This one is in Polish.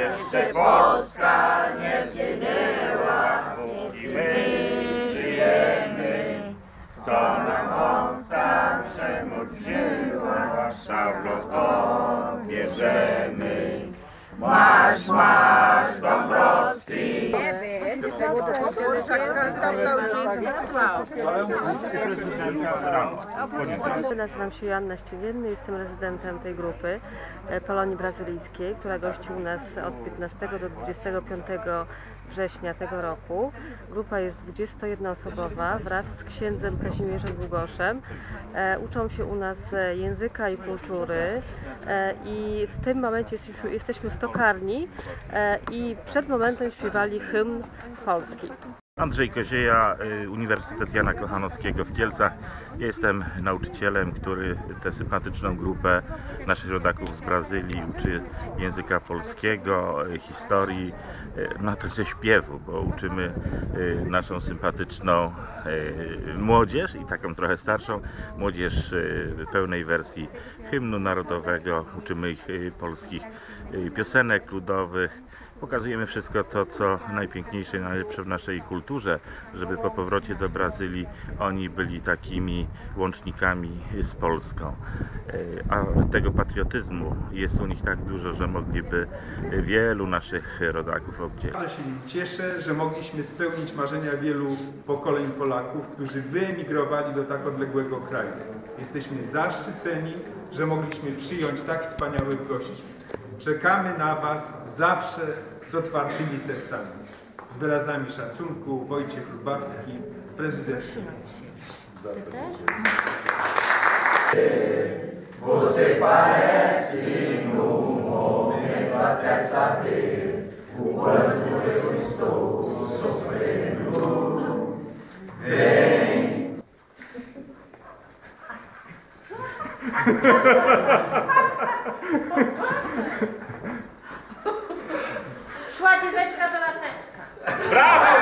Jeszcze Polska nie zginęła, póki my żyjemy. Co nam moca przemoc wzięła, szablą bierzemy. Marsz, marsz Dąbrowski! Nazywam się Joanna Ściegienny, jestem rezydentem tej grupy e, Polonii Brazylijskiej, która gości u nas od 15 do 25 września tego roku. Grupa jest 21-osobowa wraz z księdzem Kazimierzem Długoszem. E, Uczą się u nas języka i kultury e, i w tym momencie jesteśmy, w tokarni i przed momentem śpiewali hymn Polski. Andrzej Kozieja, y, Uniwersytet Jana Kochanowskiego w Kielcach. Jestem nauczycielem, który tę sympatyczną grupę naszych rodaków z Brazylii uczy języka polskiego, y, historii, y, no także śpiewu, bo uczymy naszą sympatyczną młodzież i taką trochę starszą młodzież pełnej wersji hymnu narodowego. Uczymy ich polskich piosenek ludowych. Pokazujemy wszystko to, co najpiękniejsze i najlepsze w naszej kulturze, żeby po powrocie do Brazylii oni byli takimi łącznikami z Polską. E, A tego patriotyzmu jest u nich tak dużo, że mogliby wielu naszych rodaków obdzielić. Bardzo się cieszę, że mogliśmy spełnić marzenia wielu pokoleń Polaków, którzy wyemigrowali do tak odległego kraju. Jesteśmy zaszczyceni, że mogliśmy przyjąć tak wspaniałych gości. Czekamy na Was zawsze z otwartymi sercami. Z wyrazami szacunku Wojciech Lubawski, prezydent Chmielnicki. Vem! Szła dzieweczka do laseczka. Brawo!